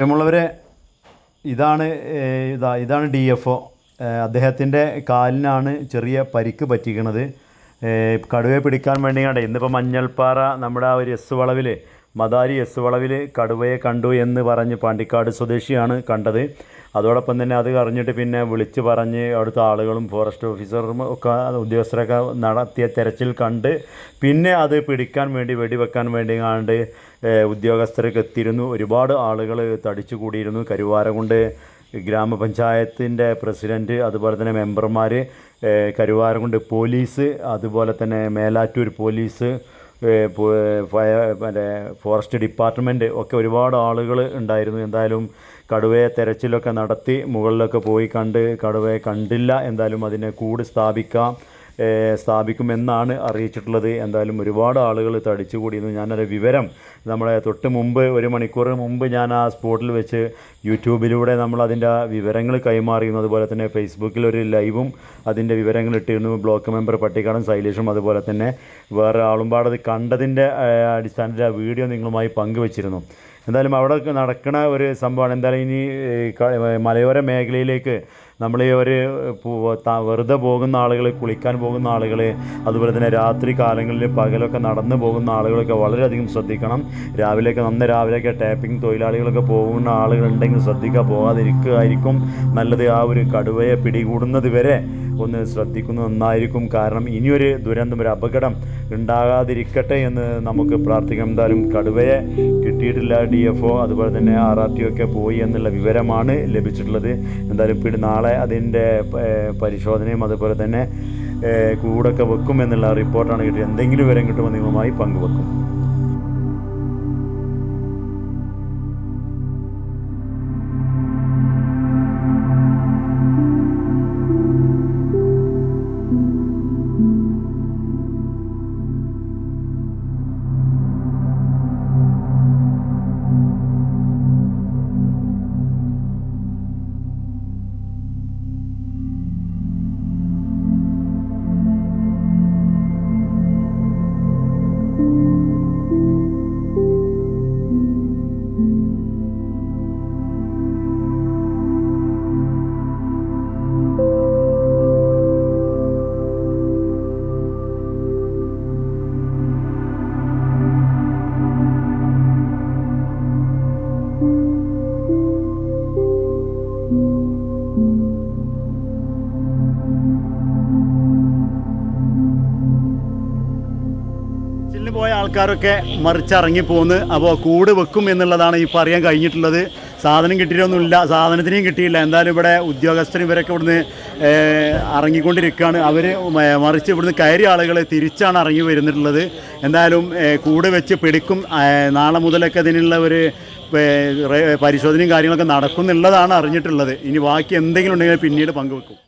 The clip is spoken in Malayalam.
പ്രിയമുള്ളവരെ ഇതാണ് ഇതാ ഇതാണ് ഡി എഫ് ഒ അദ്ദേഹത്തിന്റെ കാലിനാണ് ചെറിയ പരിക്ക് പറ്റിക്കണത് കടുവയെ പിടിക്കാൻ വേണ്ടി കണ്ട ഇന്നിപ്പോൾ മഞ്ഞൾപ്പാറ നമ്മുടെ ആ ഒരു എസ് വളവിൽ മദാരി എസ് വളവിൽ കടുവയെ കണ്ടു എന്ന് പറഞ്ഞ് പാണ്ടിക്കാട് സ്വദേശിയാണ് കണ്ടത്. അതോടൊപ്പം തന്നെ അത് അറിഞ്ഞിട്ട് പിന്നെ വിളിച്ച് പറഞ്ഞ് അവിടുത്തെ ആളുകളും ഫോറസ്റ്റ് ഓഫീസറും ഒക്കെ ഉദ്യോഗസ്ഥരൊക്കെ നടത്തിയ തെരച്ചിൽ കണ്ട് പിന്നെ അത് പിടിക്കാൻ വേണ്ടി വെടിവെക്കാൻ വേണ്ടി കണ്ട് ഉദ്യോഗസ്ഥരൊക്കെ എത്തിയിരുന്നു. ഒരുപാട് ആളുകൾ തടിച്ചു കൂടിയിരുന്നു കരുവാരകുണ്ട് ഗ്രാമപഞ്ചായത്തിന്റെ പ്രസിഡന്റ് അതുപോലെ തന്നെ മെമ്പർമാർ കരുവാരകുണ്ട് പോലീസ് അതുപോലെ തന്നെ മേലാറ്റൂർ പോലീസ് ഫയർ മറ്റേ ഫോറസ്റ്റ് ഡിപ്പാർട്ട്മെന്റ് ഒക്കെ ഒരുപാട് ആളുകൾ ഉണ്ടായിരുന്നു. എന്തായാലും കടുവയെ തെരച്ചിലൊക്കെ നടത്തി മുകളിലൊക്കെ പോയി കണ്ട് കടുവയെ കണ്ടില്ല. എന്തായാലും അതിനെ കൂട് സ്ഥാപിക്കാം. സ്ഥാപിക്കുമെന്നാണ് അറിയിച്ചിട്ടുള്ളത്. എന്തായാലും ഒരുപാട് ആളുകൾ തടിച്ചു കൂടിയിരുന്നു ഞാനൊരു വിവരം നമ്മളെ തൊട്ട് മുമ്പ് ഒരു മണിക്കൂർ മുമ്പ് ഞാൻ ആ സ്പോട്ടിൽ വെച്ച് യൂട്യൂബിലൂടെ നമ്മൾ അതിന്റെ വിവരങ്ങൾ കൈമാറിയിരുന്നു. അതുപോലെ തന്നെ ഫേസ്ബുക്കിൽ ഒരു ലൈവും അതിന്റെ വിവരങ്ങൾ ഇട്ടിരുന്നു. ബ്ലോക്ക് മെമ്പർ പട്ടിക്കാടൻ ശൈലേഷും അതുപോലെ തന്നെ വേറെ ആളും പാടത് കണ്ടതിന്റെ അടിസ്ഥാനത്തിൽ ആ വീഡിയോ നിങ്ങളുമായി പങ്കുവച്ചിരുന്നു. എന്തായാലും അവിടെ നടക്കുന്ന ഒരു സംഭവമാണ്. എന്തായാലും ഇനി മലയോര മേഖലയിലേക്ക് നമ്മൾ ഈ ഒരു വെറുതെ പോകുന്ന ആളുകൾ കുളിക്കാൻ പോകുന്ന ആളുകൾ അതുപോലെ തന്നെ രാത്രി കാലങ്ങളിൽ പകലൊക്കെ നടന്നു പോകുന്ന ആളുകളൊക്കെ വളരെയധികം ശ്രദ്ധിക്കണം. രാവിലെയൊക്കെ നന്ന രാവിലെയൊക്കെ ടാപ്പിംഗ് തൊഴിലാളികളൊക്കെ പോകുന്ന ആളുകളുണ്ടെങ്കിൽ ശ്രദ്ധിക്കുക. പോകാതിരിക്കുകയായിരിക്കും നല്ലത്. ആ ഒരു കടുവയെ പിടികൂടുന്നത് വരെ ഒന്ന് ശ്രദ്ധിക്കുന്നത് നന്നായിരിക്കും. കാരണം ഇനിയൊരു ദുരന്തം ഒരു അപകടം ഉണ്ടാകാതിരിക്കട്ടെ എന്ന് നമുക്ക് പ്രാർത്ഥിക്കാം എന്തായാലും കടുവയെ കിട്ടിയിട്ടില്ല ഡി എഫ് ഒ അതുപോലെ തന്നെ ആർ ആർ ടി ഒക്കെ പോയി എന്നുള്ള വിവരമാണ് ലഭിച്ചിട്ടുള്ളത്. എന്തായാലും പിന്നെ നാളെ അതിന്റെ പരിശോധനയും അതുപോലെ തന്നെ കൂടൊക്കെ വെക്കും എന്നുള്ള റിപ്പോർട്ടാണ് കിട്ടിയത്. എന്തെങ്കിലും വിവരം കിട്ടുമ്പോൾ നിങ്ങളുമായി പങ്കുവെക്കും. പോയ ആൾക്കാരൊക്കെ മറിച്ചിറങ്ങി പോന്ന് അപ്പോൾ കൂട് വെക്കും എന്നുള്ളതാണ് ഇപ്പോൾ അറിയാൻ കഴിഞ്ഞിട്ടുള്ളത്. സാധനം കിട്ടിയിട്ടൊന്നുമില്ല. സാധനത്തിനെയും കിട്ടിയില്ല. എന്തായാലും ഇവിടെ ഉദ്യോഗസ്ഥരും ഇവരൊക്കെ ഇവിടുന്ന് ഇറങ്ങിക്കൊണ്ടിരിക്കുകയാണ് അവർ മറിച്ച് ഇവിടുന്ന് കയറിയ ആളുകൾ തിരിച്ചാണ് ഇറങ്ങി വരുന്നിട്ടുള്ളത്. എന്തായാലും കൂട് വെച്ച് പിടിക്കും. നാളെ മുതലൊക്കെ ഇതിനുള്ള ഒരു പരിശോധനയും കാര്യങ്ങളൊക്കെ നടക്കുന്നുള്ളതാണ് അറിഞ്ഞിട്ടുള്ളത്. ഇനി ബാക്കി എന്തെങ്കിലും ഉണ്ടെങ്കിൽ പിന്നീട് പങ്കുവെക്കും.